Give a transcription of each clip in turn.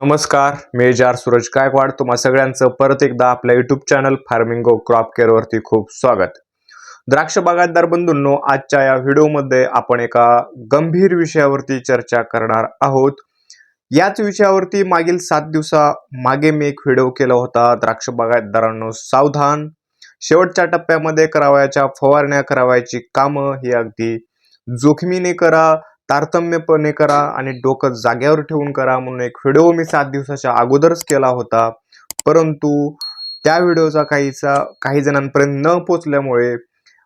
नमस्कार मी जार सूरज गायकवाड. तुम्हा सगळ्यांचं परत एकदा आपल्या YouTube channel farming go crop care वरती खूप स्वागत. द्राक्ष बागायतदार बंधूंनो आजच्या या व्हिडिओमध्ये आपण एका गंभीर विषयावरती चर्चा करणार आहोत. याच विषयावरती मागील सात दिवसा मागे मी एक व्हिडिओ केला होता द्राक्ष बागायतदारांनो सावधान. शेवटच्या टप्प्यामध्ये करावयाच्या फवारण्या करावयाची कामं ही अगदी जोखमीने करा तारतम्यपणे करा आणि डोकं जाग्यावर ठेवून करा म्हणून एक व्हिडिओ मी सात दिवसाच्या अगोदरच केला होता. परंतु त्या व्हिडिओचा काहीचा काही जणांपर्यंत न पोचल्यामुळे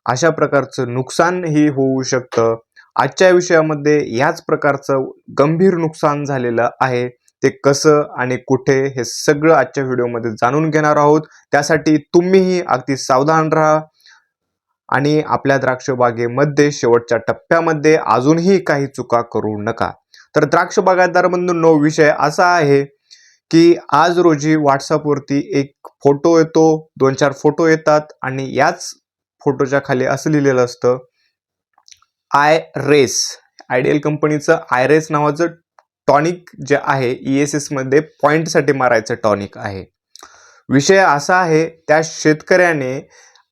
अशा प्रकारचं नुकसानही होऊ शकतं. आजच्या विषयामध्ये याच प्रकारचं गंभीर नुकसान झालेलं आहे. ते कसं आणि कुठे हे सगळं आजच्या व्हिडिओमध्ये जाणून घेणार आहोत. त्यासाठी तुम्हीही अगदी सावधान राहा. आणि आपल्या द्राक्षबागेमध्ये शेवटच्या टप्प्यामध्ये अजूनही काही चुका करू नका. तर द्राक्ष बागायतदार नो विषय असा आहे की आज रोजी व्हॉट्सअपवरती एक फोटो येतो दोन चार फोटो येतात आणि याच फोटोच्या खाली असं लिहिलेलं असतं आय रेस आयडियल कंपनीचं आय रेस नावाचं टॉनिक जे आहे ई एस एसमध्ये पॉईंटसाठी मारायचं टॉनिक आहे. विषय असा आहे त्या शेतकऱ्याने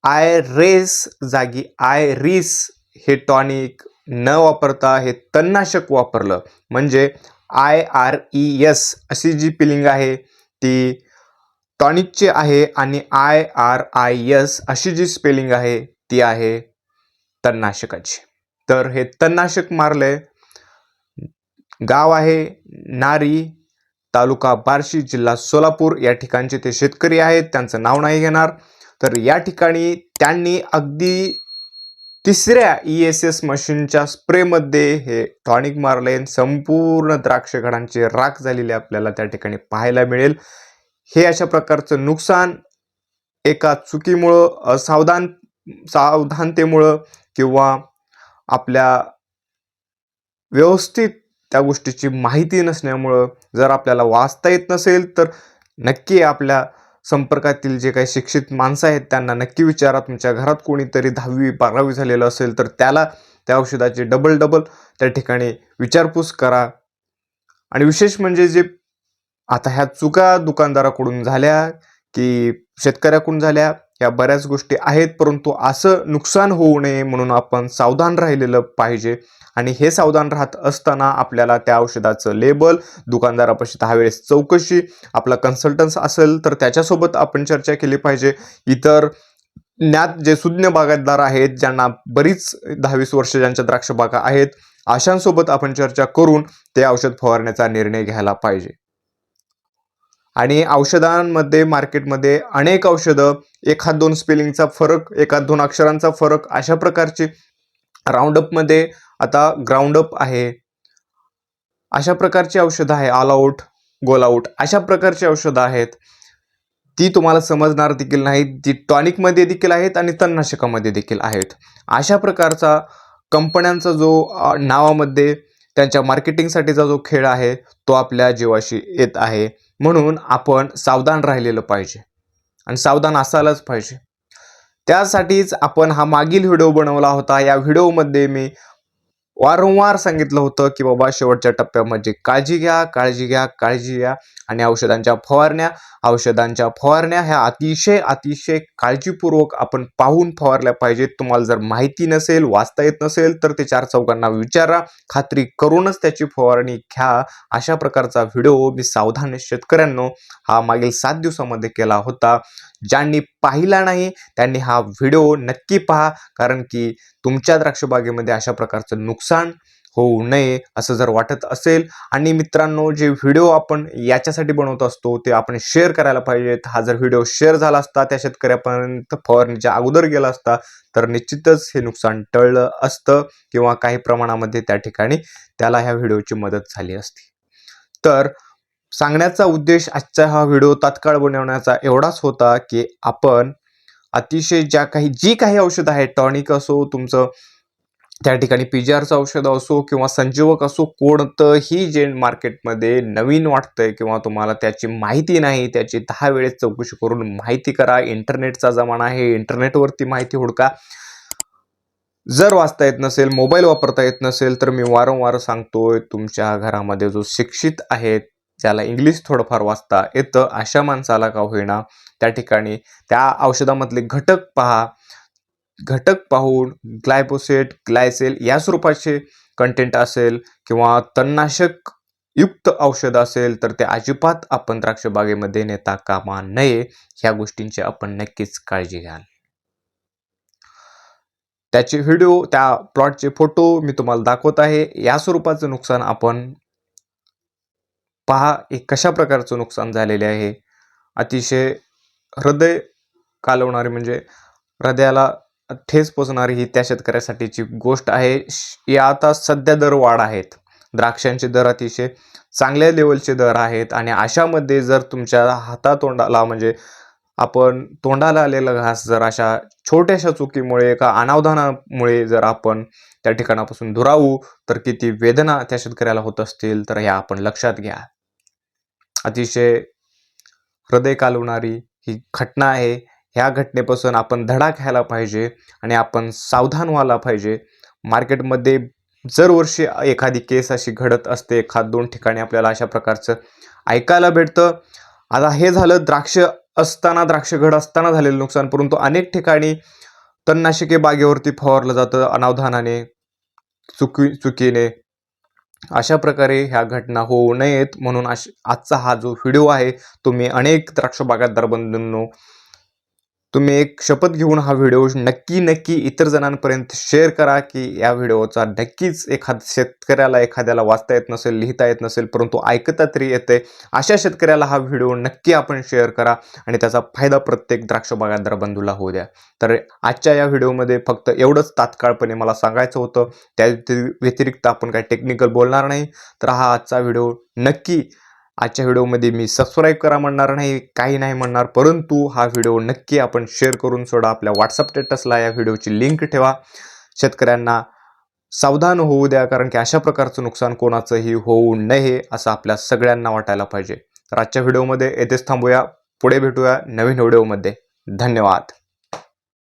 आय रेस जागी आय रिस हे टॉनिक न वापरता हे तणनाशक वापरलं. म्हणजे आय आर ई एस अशी जी पिलिंग आहे ती टॉनिकची आहे आणि आय आर आय एस अशी जी स्पेलिंग आहे ती आहे तणनाशकाची तर हे तणनाशक मारले. गाव आहे नारी तालुका बार्शी जिल्हा सोलापूर. या ठिकाणचे ते शेतकरी आहेत त्यांचं नाव नाही घेणार. तर या ठिकाणी त्यांनी अगदी तिसऱ्या ई एस एस मशीनच्या स्प्रेमध्ये हे टॉनिक मारलेन संपूर्ण द्राक्ष घडांची राख झालेली आपल्याला त्या ठिकाणी पाहायला मिळेल. हे अशा प्रकारचं नुकसान एका चुकीमुळं असावधान सावधानतेमुळं किंवा आपल्या व्यवस्थित त्या गोष्टीची माहिती नसण्यामुळं जर आपल्याला वाचता येत नसेल तर नक्की आपल्या संपर्कातील जे काही शिक्षित माणसं आहेत त्यांना नक्की विचारा. तुमच्या घरात कोणीतरी दहावी बारावी झालेलं असेल तर त्याला त्या औषधाची डबल डबल त्या ठिकाणी विचारपूस करा. आणि विशेष म्हणजे जे आता ह्या चुका दुकानदाराकडून झाल्या की शेतकऱ्याकडून झाल्या या बऱ्याच गोष्टी आहेत परंतु असं नुकसान होऊ नये म्हणून आपण सावधान राहिलेलं पाहिजे. आणि हे सावधान राहत असताना आपल्याला त्या औषधाचं लेबल दुकानदारापाशी दहा वेळेस चौकशी आपला कन्सल्टन्स असेल तर त्याच्यासोबत आपण चर्चा केली पाहिजे. इतर ज्ञात जे सुज्ञ बागायतदार आहेत ज्यांना बरीच दहावीस वर्ष ज्यांच्या द्राक्ष बागा आहेत अशांसोबत आपण चर्चा करून ते औषध फवारण्याचा निर्णय घ्यायला पाहिजे. आणि औषधांमध्ये मार्केटमध्ये अनेक औषधं एखाद दोन स्पेलिंगचा फरक एखाद दोन अक्षरांचा फरक अशा प्रकारची राऊंडअपमध्ये आता ग्राउंडअप आहे. अशा प्रकारची औषधं आहे ऑल आऊट गोल आऊट अशा प्रकारची औषधं आहेत. ती तुम्हाला समजणार देखील नाहीत ती टॉनिकमध्ये देखील आहेत आणि तणनाशकामध्ये देखील आहेत. अशा प्रकारचा कंपन्यांचा जो नावामध्ये त्यांच्या मार्केटिंगसाठीचा जो खेळ आहे तो आपल्या जीवाशी येत आहे. म्हणून आपण सावधान राहिलेलं पाहिजे. आणि सावधान असायलाच पाहिजे. त्यासाठीच आपण हा मागील व्हिडिओ बनवला होता. या व्हिडिओमध्ये मी वारंवार सांगितलं होतं की बाबा शेवटच्या टप्प्यामध्ये काळजी घ्या काळजी घ्या काळजी घ्या आणि औषधांच्या फवारण्या औषधांच्या फवारण्या ह्या अतिशय अतिशय काळजीपूर्वक आपण पाहून फवारल्या पाहिजेत. तुम्हाला जर माहिती नसेल वाचता येत नसेल तर ते चार चौकांना विचारा. खात्री करूनच त्याची फवारणी घ्या. अशा प्रकारचा व्हिडिओ मी सावधान शेतकऱ्यांनो. हा मागील सात दिवसामध्ये केला होता. ज्यांनी पाहिला नाही त्यांनी हा व्हिडिओ नक्की पहा कारण की तुमच्या द्राक्षबागेमध्ये अशा प्रकारचं नुकसान होऊ नये असं जर वाटत असेल. आणि मित्रांनो जे व्हिडिओ आपण याच्यासाठी बनवत असतो ते आपण शेअर करायला पाहिजेत. हा जर व्हिडिओ शेअर झाला असता त्या शेतकऱ्यापर्यंत फवारणीच्या अगोदर गेला असता तर निश्चितच हे नुकसान टळलं असतं किंवा काही प्रमाणामध्ये त्या ठिकाणी त्याला ह्या व्हिडिओची मदत झाली असती. तर सांगण्याचा उद्देश आजचा हा व्हिडिओ तात्काळ बनवण्याचा एवढाच होता की आपण अतिशय ज्या काही जी काही औषधं आहेत टॉनिक असो तुमचं त्या ठिकाणी पी जी आरचं औषध असो किंवा संजीवक असो कोणतंही जे मार्केटमध्ये नवीन वाटतंय किंवा तुम्हाला त्याची माहिती नाही त्याची दहा वेळेस चौकशी करून माहिती करा. इंटरनेटचा जमाना आहे इंटरनेटवरती माहिती हुडका. जर वाचता येत नसेल मोबाईल वापरता येत नसेल तर मी वारंवार सांगतोय तुमच्या घरामध्ये जो शिक्षित आहेत ज्याला इंग्लिश थोडंफार वाचता येतं अशा माणसाला का होईना त्या ठिकाणी त्या औषधामधले घटक पहा. घटक पाहून ग्लायपोसेट ग्लायसेल या स्वरूपाचे कंटेंट असेल किंवा तणनाशक युक्त औषध असेल तर ते अजिबात आपण द्राक्ष बागेमध्ये नेता कामा नये. ह्या गोष्टींची आपण नक्कीच काळजी घ्याल. त्याचे व्हिडिओ त्या प्लॉटचे फोटो मी तुम्हाला दाखवत आहे. या स्वरूपाचं नुकसान आपण पहा एक कशा प्रकारचं नुकसान झालेले आहे. अतिशय हृदय कालवणारी म्हणजे हृदयाला ठेस पोचणारी ही त्या शेतकऱ्यासाठीची गोष्ट आहे. श- या आता सध्या दर वाढ आहेत. द्राक्षांचे दर अतिशय चांगल्या लेवलचे दर आहेत आणि अशामध्ये जर तुमच्या हातातोंडाला म्हणजे आपण तोंडाला आलेला घास जर अशा छोट्याशा चुकीमुळे एका अनावधानामुळे जर आपण त्या ठिकाणापासून दुरावू तर किती वेदना त्या शेतकऱ्याला होत असतील तर ह्या आपण लक्षात घ्या. अतिशय हृदय कालवणारी ही घटना आहे. ह्या घटनेपासून आपण धडा घ्यायला पाहिजे आणि आपण सावधान व्हायला पाहिजे. मार्केटमध्ये दरवर्षी एखादी केस अशी घडत असते एखाद दोन ठिकाणी आपल्याला अशा प्रकारचं ऐकायला भेटतं. आता हे झालं द्राक्ष असताना द्राक्षगड असताना झालेलं नुकसान परंतु अनेक ठिकाणी तणनाशके बागेवरती फवारलं जातं अनावधानाने चुकी चुकीने. अशा प्रकारे ह्या घटना होऊ नयेत म्हणून आजचा हा जो व्हिडिओ आहे तो मी अनेक द्राक्ष बागायतदार बंधूंनो तुम्ही एक शपथ घेऊन हा व्हिडिओ नक्की नक्की इतर जणांपर्यंत शेअर करा की या व्हिडिओचा नक्कीच एखाद शेतकऱ्याला एखाद्याला वाचता येत नसेल लिहिता येत नसेल परंतु ऐकता तरी येते. अशा शेतकऱ्याला हा व्हिडिओ नक्की आपण शेअर करा आणि त्याचा फायदा प्रत्येक द्राक्ष बागायतदार बंधूला होऊ द्या. तर आजच्या या व्हिडिओमध्ये फक्त एवढंच तात्काळपणे मला सांगायचं होतं. त्या व्यतिरिक्त आपण काही टेक्निकल बोलणार नाही. तर हा आजचा व्हिडिओ नक्की आजच्या व्हिडिओमध्ये मी सबस्क्राईब करा म्हणणार नाही काही नाही म्हणणार परंतु हा व्हिडिओ नक्की आपण शेअर करून सोडा. आपल्या व्हॉट्सअप स्टेटसला या व्हिडिओची लिंक ठेवा. शेतकऱ्यांना सावधान होऊ द्या कारण की अशा प्रकारचं नुकसान कोणाचंही होऊ नये असं आपल्या सगळ्यांना वाटायला पाहिजे. तर आजच्या व्हिडिओमध्ये येथेच थांबूया. पुढे भेटूया नवीन व्हिडिओमध्ये. धन्यवाद.